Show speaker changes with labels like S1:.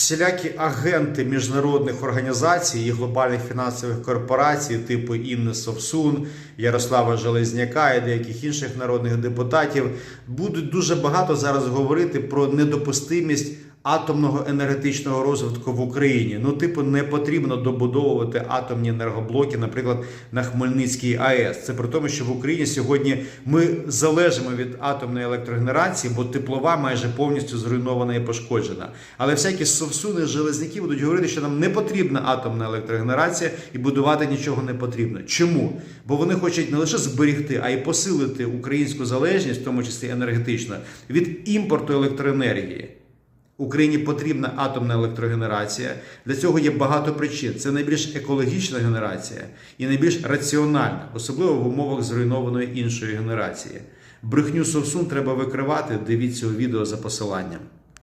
S1: Всілякі агенти міжнародних організацій і глобальних фінансових корпорацій, типу Інни Совсун, Ярослава Железняка і деяких інших народних депутатів, будуть дуже багато зараз говорити про недопустимість атомного енергетичного розвитку в Україні. Ну, типу, не потрібно добудовувати атомні енергоблоки, наприклад, на Хмельницькій АЕС. Це при тому, що в Україні сьогодні ми залежимо від атомної електрогенерації, бо теплова майже повністю зруйнована і пошкоджена. Але всякі совсуни, железняки будуть говорити, що нам не потрібна атомна електрогенерація і будувати нічого не потрібно. Чому? Бо вони хочуть не лише зберегти, а й посилити українську залежність, в тому числі енергетично, від імпорту електроенергії. Україні потрібна атомна електрогенерація. Для цього є багато причин. Це найбільш екологічна генерація і найбільш раціональна, особливо в умовах зруйнованої іншої генерації. Брехню Совсун треба викривати. Дивіться у відео за посиланням.